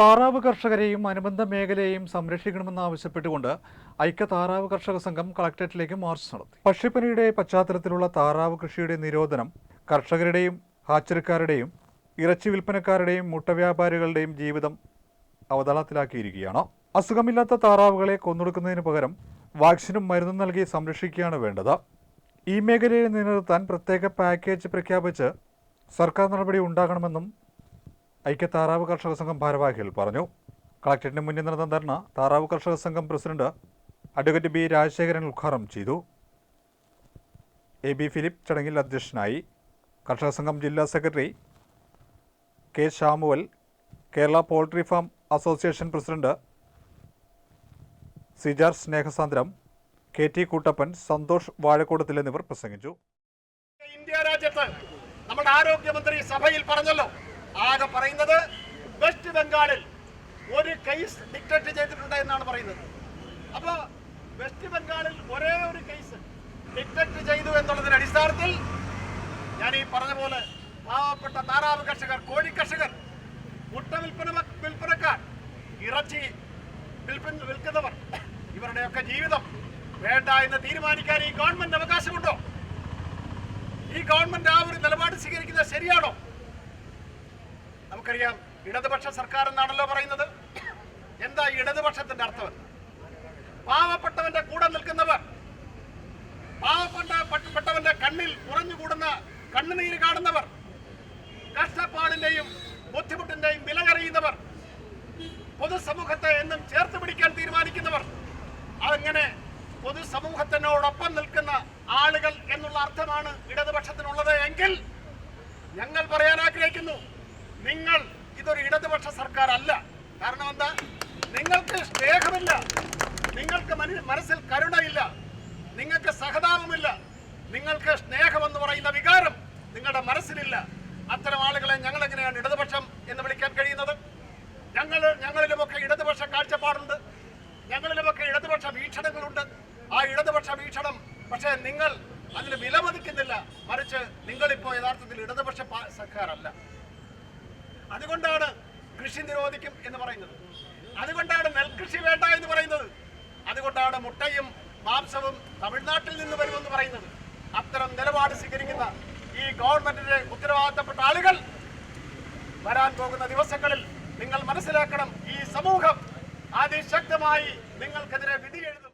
താറാവ് കർഷകരെയും അനുബന്ധ മേഖലയെയും സംരക്ഷിക്കണമെന്നാവശ്യപ്പെട്ടുകൊണ്ട് ഐക്യ താറാവ് കർഷക സംഘം കളക്ടറേറ്റിലേക്ക് മാർച്ച് നടത്തി. പക്ഷിപ്പനിയുടെ പശ്ചാത്തലത്തിലുള്ള താറാവ് കൃഷിയുടെ നിരോധനം കർഷകരുടെയും ഹാച്ചറിക്കാരുടെയും ഇറച്ചി വിൽപ്പനക്കാരുടെയും മുട്ട വ്യാപാരികളുടെയും ജീവിതം അവതാളത്തിലാക്കിയിരിക്കുകയാണ്. അസുഖമില്ലാത്ത താറാവുകളെ കൊന്നൊടുക്കുന്നതിന് പകരം വാക്സിനും മരുന്നും നൽകി സംരക്ഷിക്കുകയാണ് വേണ്ടത്. ഈ മേഖലയെ നിലനിർത്താൻ പ്രത്യേക പാക്കേജ് പ്രഖ്യാപിച്ച് സർക്കാർ നടപടി ഉണ്ടാകണമെന്നും ഐക്യ താറാവ് കർഷക സംഘം ഭാരവാഹികൾ പറഞ്ഞു. കളക്ടറേറ്റിന് മുന്നിൽ നടന്ന ധർണ താറാവ് കർഷക സംഘം പ്രസിഡന്റ് അഡ്വക്കേറ്റ് ബി രാജശേഖരൻ ഉദ്ഘാടനം ചെയ്തു. എ ബി ഫിലിപ്പ് ചടങ്ങിൽ അധ്യക്ഷനായി കർഷക സംഘം ജില്ലാ secretary K Samuel Kerala poultry farm association president Sijar Snehasandram K T Kuttappan Santhosh വാഴക്കോടത്തിൽ എന്നിവർ പ്രസംഗിച്ചു. ഇന്ത്യ രാജ്യത്ത് നമ്മുടെ ആരോഗ്യമന്ത്രി സഭയിൽ പറഞ്ഞല്ലോ ആകെ പറയുന്നത് വെസ്റ്റ് ബംഗാളിൽ ഒരു കേസ് ഡിക്റ്റേറ്റ് ചെയ്തിട്ടുണ്ട് എന്നാണ് പറയുന്നത്. അപ്പോൾ വെസ്റ്റ് ബംഗാളിൽ ഒരേ ഒരു കേസ് ഡിക്റ്റേറ്റ് ചെയ്തു എന്നുള്ളതിന്റെ അടിസ്ഥാനത്തിൽ ഞാൻ ഈ പറഞ്ഞ പോലെ പാവപ്പെട്ട താറാവ് കർഷകർ കോഴി കർഷകർ മുട്ട വിൽപ്പന വിൽപ്പനക്കാർ ഇറച്ചി വിൽക്കുന്നവർ ഇവരുടെയൊക്കെ ജീവിതം വേണ്ട എന്ന് തീരുമാനിക്കാൻ ഈ ഗവൺമെന്റ് അവകാശമുണ്ടോ? ഈ ഗവൺമെന്റ് ആ ഒരു നിലപാട് സ്വീകരിക്കുന്നത് ശരിയാണോ? നമുക്കറിയാം ഇടതുപക്ഷ സർക്കാർ എന്നാണല്ലോ പറയുന്നത്. എന്താ ഇടതുപക്ഷത്തിന്റെ അർത്ഥം? പാവപ്പെട്ടവന്റെ കൂടെ നിൽക്കുന്നവർ പാവപ്പെട്ടവന്റെ കണ്ണിൽ കുറഞ്ഞു കൂടുന്ന കണ്ണുനീര് കാണുന്നവർ കഷ്ടപ്പാടിന്റെയും ബുദ്ധിമുട്ടിന്റെയും വിലകറിയുന്നവർ പൊതുസമൂഹത്തെ എന്നും ചേർത്ത് പിടിക്കാൻ തീരുമാനിക്കുന്നവർ അങ്ങനെ പൊതുസമൂഹത്തിനോടൊപ്പം നിൽക്കുന്ന ആളുകൾ എന്നുള്ള അർത്ഥമാണ് ഇടതുപക്ഷത്തിനുള്ളത് എങ്കിൽ ഞങ്ങൾ പറയാൻ ആഗ്രഹിക്കുന്നു നിങ്ങൾ ഇതൊരു ഇടതുപക്ഷ സർക്കാർ അല്ല കാരണം എന്താ? നിങ്ങൾക്ക് സ്നേഹമില്ല. നിങ്ങൾക്ക് മന- മനസ്സിൽ കരുണയില്ല. നിങ്ങൾക്ക് സഹതാപമില്ല. നിങ്ങൾക്ക് സ്നേഹം എന്ന് പറയുന്ന വികാരം നിങ്ങളുടെ മനസ്സിലില്ല. അത്തരം ആളുകളെ ഞങ്ങൾ എങ്ങനെയാണ് ഇടതുപക്ഷം എന്ന് വിളിക്കാൻ കഴിയുന്നത്? ഞങ്ങൾ ഞങ്ങളിലുമൊക്കെ ഇടതുപക്ഷ കാഴ്ചപ്പാടുണ്ട്. ഞങ്ങളിലുമൊക്കെ ഇടതുപക്ഷ വീക്ഷണങ്ങളുണ്ട്. ആ ഇടതുപക്ഷ വീക്ഷണം പക്ഷേ നിങ്ങൾ അതിന് വിലമതിക്കുന്നില്ല. മറിച്ച് നിങ്ങളിപ്പോൾ യഥാർത്ഥത്തിൽ ഇടതുപക്ഷ സർക്കാരല്ല. അതുകൊണ്ടാണ് കൃഷി നിരോധിക്കും എന്ന് പറയുന്നത്. അതുകൊണ്ടാണ് നെൽകൃഷി വേണ്ട എന്ന് പറയുന്നത്. അതുകൊണ്ടാണ് മുട്ടയും മാംസവും തമിഴ്നാട്ടിൽ നിന്ന് വരുമെന്ന് പറയുന്നത്. അത്തരം നിലപാട് സ്വീകരിക്കുന്ന ഈ ഗവൺമെന്റിന്റെ ഉത്തരവാദിത്തപ്പെട്ട ആളുകൾ വരാൻ പോകുന്ന ദിവസങ്ങളിൽ നിങ്ങൾ മനസ്സിലാക്കണം ഈ സമൂഹം അതിശക്തമായി നിങ്ങൾക്കെതിരെ വിധി എഴുതും